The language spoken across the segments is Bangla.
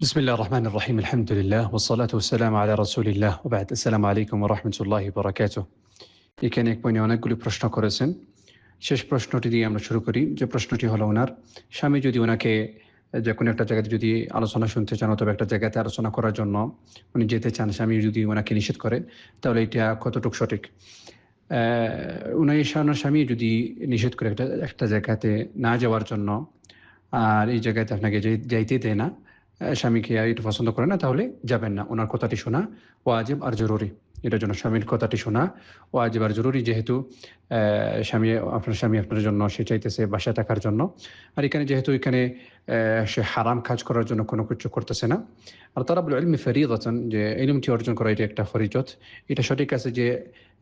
بسم الله الرحمن الرحيم الحمد لله والصلاة والسلام على رسول الله وبعد السلام عليكم ورحمة الله وبركاته এখানে এক পয়েন্টে অনেকগুলি প্রশ্ন করেছেন শেষ প্রশ্নটি দিয়ে আমরা শুরু করি যে প্রশ্নটি হলো ওনার স্বামী যদি ওনাকে যে কোনো একটা জায়গাতে যদি আলোচনা শুনতে চান অথবা একটা জায়গাতে আলোচনা করার জন্য উনি যেতে চান স্বামী যদি ওনাকে নিষেধ করে তাহলে এটা কতটুকু সঠিক উনি ওনার স্বামী যদি নিষেধ করে একটা একটা জায়গাতে না যাওয়ার জন্য আর এই জায়গাতে আপনাকে যাইতে দেয় না স্বামীকে এটা পছন্দ করে না, তাহলে যাবেন না। ওনার কথাটি শোনা ওয়াজিব আর জরুরি। এটার জন্য স্বামীর কথাটি শোনা ও ওয়াজিব আর জরুরি, যেহেতু স্বামী, আপনার স্বামী আপনার জন্য সে চাইতেছে বাসায় থাকার জন্য। আর এখানে যেহেতু এখানে সে হারাম কাজ করার জন্য কোনো কিছু করতেছে না। আর তারা বলে এলমি ফেরিদ আছেন যে এলিমটি অর্জন করা এটা একটা ফরিজত। এটা সঠিক আছে যে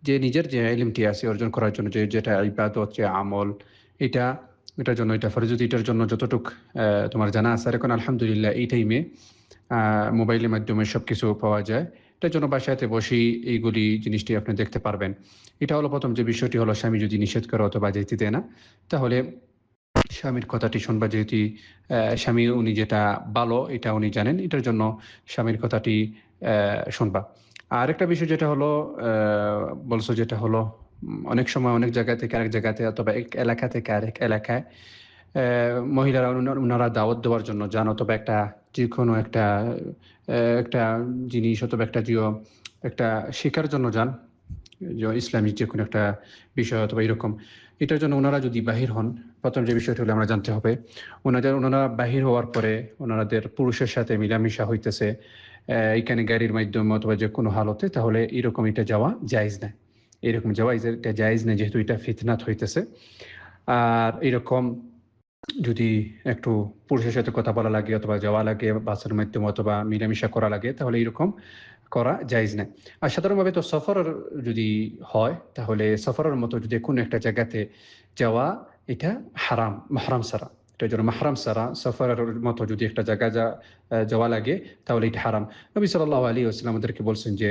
যে নিজের যে এলিমটি আছে অর্জন করার জন্য, যে যেটা ইবাদত, যে আমল, এটা এটার জন্য, এটা ফরিজত, এটার জন্য যতটুক তোমার জানা আছে। আর এখন আলহামদুলিল্লাহ এই টাইমে মোবাইলের মাধ্যমে সব কিছু পাওয়া যায়। এটার জন্য বাসাতে বসেই এইগুলি জিনিসটি আপনি দেখতে পারবেন। এটা হলো প্রথম যে বিষয়টি হলো, স্বামী যদি নিষেধ করে অথবা যেতে দেয় না, তাহলে স্বামীর কথাটি শুনবা যেহেতু স্বামী উনি যেটা ভালো, এটা উনি জানেন। এটার জন্য স্বামীর কথাটি শুনবা। আর একটা বিষয় যেটা হলো বলছো যেটা হলো অনেক সময় অনেক জায়গা থেকে আরেক জায়গাতে অথবা এক এলাকা থেকে আরেক এলাকায় মহিলারা ওনারা দাওয়াত দেওয়ার জন্য যান অথবা একটা যে কোনো একটা একটা জিনিস অথবা একটা জিও, একটা শেখার জন্য যান যে ইসলামী যে কোনো একটা বিষয় অথবা এরকম। এটার জন্য ওনারা যদি বাহির হন, প্রথম যে বিষয়টি হলে আমরা জানতে হবে ওনাদের ওনারা বাহির হওয়ার পরে ওনাদের পুরুষের সাথে মিলামিশা হইতেছে এখানে গাড়ির মাধ্যমে অথবা যে কোনো হালতে, তাহলে এরকম এটা যাওয়া জায়জ না। এরকম যাওয়া এটা জায়জ না যেহেতু এটা ফিতনাত হইতেছে। আর এরকম যদি একটু পুরুষের সাথে কথা বলা লাগে অথবা যাওয়া লাগে, বাসের মাধ্যমে অথবা মিলামিশা করা লাগে, তাহলে এরকম করা যাইজ না আর সাধারণভাবে তো সফর যদি হয়, তাহলে সফরের মতো যদি কোনো একটা জায়গাতে যাওয়া, এটা হারাম, মাহারাম সারা এটা জন্য মাহরাম সারা সফরের মতো যদি একটা জায়গা যা যাওয়া লাগে, তাহলে এটা হারাম। নবী সাল্লাহ আলী আসলাম আমাদেরকে বলছেন যে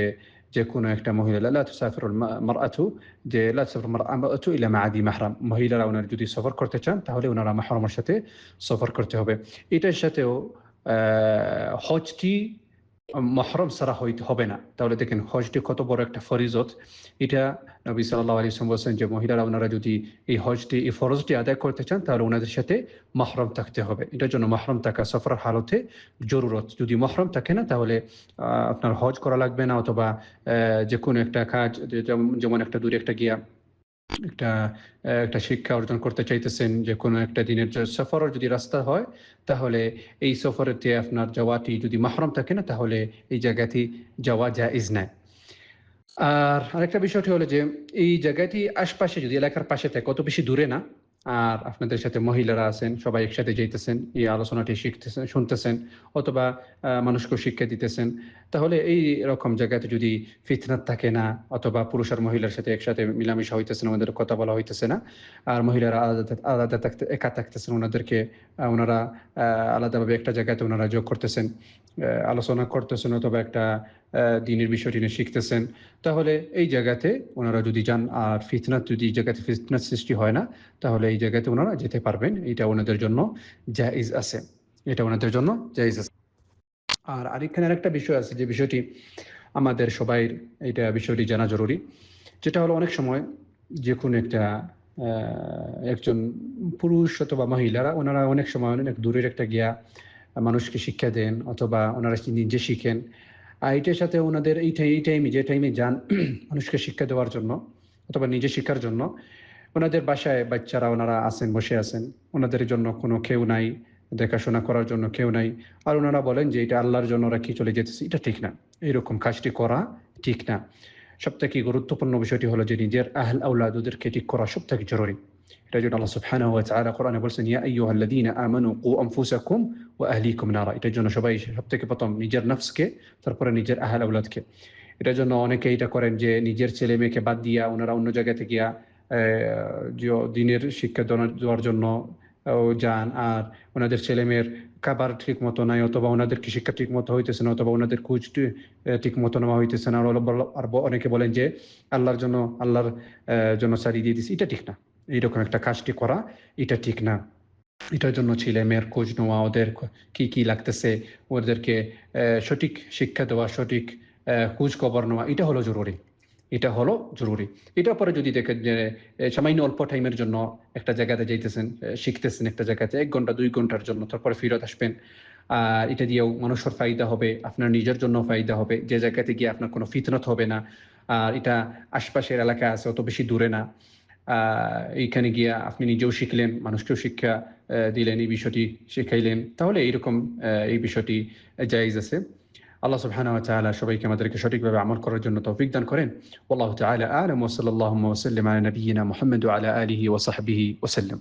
যে কোনো একটা মহিলা লা তুসাফিরুল মারআতু যে লা তুসাফিরুল মারআতু ইলা মাআদি মাহরাম মহিলারা ওনারা যদি সফর করতে চান তাহলে ওনারা মাহরামের সাথে সফর করতে হবে এটার সাথেও হজটি মহরম সারা হইতে হবে না। তাহলে দেখেন হজটি কত বড় একটা ফরিজত। এটা নবী সাল্লাহ আলী বলছেন যে মহিলারা ওনারা যদি এই হজটি এই ফরজটি আদায় করতে চান তাহলে ওনাদের সাথে মহরম থাকতে হবে। এটার জন্য মহরম থাকা সফর হালতে জরুরত। যদি মহরম থাকে না তাহলে আপনার হজ করা লাগবে না অথবা যে কোনো একটা কাজ যেমন একটা দূরে একটা গিয়া একটা একটা শিক্ষা অর্জন করতে চাইতেছেন যে কোনো একটা দিনের সফরের যদি রাস্তা হয়, তাহলে এই সফরেতে আপনার যাওয়াটি যদি মাহরম থাকে না, তাহলে এই জায়গাটি যাওয়া জায়জ নেয় আর আরেকটা বিষয়টি হলো যে, এই জায়গাটি আশপাশে যদি এলাকার পাশে থাকে কত বেশি দূরে না। আর আপনাদের সাথে মহিলারা আছেন, সবাই একসাথে যেতেছেন এই আলোচনাটি শিখতেছেন শুনতেছেন অথবা মানুষকে শিক্ষা দিতেছেন। তাহলে এই রকম জায়গাতে যদি ফিতনাত থাকে না অথবা পুরুষ আর মহিলার সাথে একসাথে মিলামিশা হইতেছে না ওনাদের কথা বলা হইতেছে না, আর মহিলারা আলাদা আলাদা থাকতে, একা থাকতেছেন, ওনাদেরকে ওনারা আলাদাভাবে একটা জায়গাতে ওনারা যোগ করতেছেন আলোচনা করতেছেন অথবা একটা দিনের বিষয়টি নিয়ে শিখতেছেন। তাহলে এই জায়গাতে ওনারা যদি যান, আর ফিতনাত যদি, এই জায়গাতে ফিতনাত সৃষ্টি হয় না, তাহলে এই জায়গাতে ওনারা যেতে পারবেন। এটা ওনাদের জন্য জাইজ আছে। এটা ওনাদের জন্য জাইজ আছে। আর আরেকখানে আরেকটা বিষয় আছে, যে বিষয়টি আমাদের সবাই এটা বিষয়টি জানা জরুরি। যেটা হলো অনেক সময় যে কোনো একটা একজন পুরুষ অথবা মহিলারা, ওনারা অনেক সময় অনেক দূরের একটা গিয়া মানুষকে শিক্ষা দেন, অথবা ওনারা নিজে শিখেন। আর সাথে ওনাদের এই এই টাইমে যে টাইমে যান মানুষকে শিক্ষা দেওয়ার জন্য অথবা নিজে শিক্ষার জন্য, ওনাদের বাসায় বাচ্চারা, ওনারা আসেন বসে আছেন। ওনাদের জন্য কোনো কেউ নাই, দেখাশোনা করার জন্য কেউ নাই। আর ওনারা বলেন যে এটা আল্লাহর জন্য ওরা কি চলে যেতেছে। এটা ঠিক না। এইরকম কাজটি করা ঠিক না। সব থেকে গুরুত্বপূর্ণ বিষয়টি হলো যে নিজের আহল আউলাদুদেরকে ঠিক করা সব থেকে জরুরি। এটা জন্য আল্লাহ সুবহানাহু বলছেন ইয়া এটার সবাই সব থেকে প্রথম নিজের এটার জন্য অনেকে এটা করেন যে নিজের ছেলে বাদ দিয়া ওনারা অন্য জায়গাতে গিয়া দিনের শিক্ষা দেওয়ার জন্য যান আর ওনাদের ছেলে মেয়ের খাবার ঠিক মতো নাই অথবা ওনাদেরকে শিক্ষা ঠিক মতো হইতেছে না অথবা ওনাদের কুচ ঠিক মতো নেওয়া হইতেছে না আর অনেকে বলেন যে আল্লাহর জন্য আল্লাহর জন্য সারি দিয়ে দিছি এটা ঠিক না এইরকম একটা কাজটি করা, এটা ঠিক না। এটার জন্য ছেলে মেয়ের খোঁজ নেওয়া, ওদের কি কি লাগতেছে, ওদেরকে সঠিক শিক্ষা দেওয়া, সঠিক খোঁজ খবর নেওয়া, এটা হলো জরুরি। এটা হলো জরুরি। এটা পরে যদি দেখেন যে সামান্য অল্প টাইমের জন্য একটা জায়গাতে যাইতেছেন শিখতেছেন একটা জায়গাতে, এক ঘণ্টা, দুই ঘণ্টার জন্য, তারপরে ফেরত আসবেন আর এটা দিয়েও মানুষের ফায়দা হবে, আপনার নিজের জন্য ফায়দা হবে, যে জায়গাতে গিয়ে আপনার কোনো ফিতনত হবে না, আর এটা আশপাশের এলাকা আছে, অত বেশি দূরে না। এইখানে গিয়ে আপনি নিজেও শিখলেন, মানুষকেও শিক্ষা দিলেন, এই বিষয়টি শিখাইলেন। তাহলে এইরকম এই বিষয়টি জায়জ আছে। আল্লাহ সুবহানাহু ওয়া তাআলা সবাইকে আমাদেরকে সঠিকভাবে আমল করার জন্য তৌফিক দান করেন। আল্লাহ তাআলা আলাম। ওয়া সাল্লাল্লাহু ওয়া সাল্লাম আলা নবিয়িনা মুহাম্মদ ওয়া আলা আলিহি ওয়া সাহবিহি ওয়া সাল্লাম।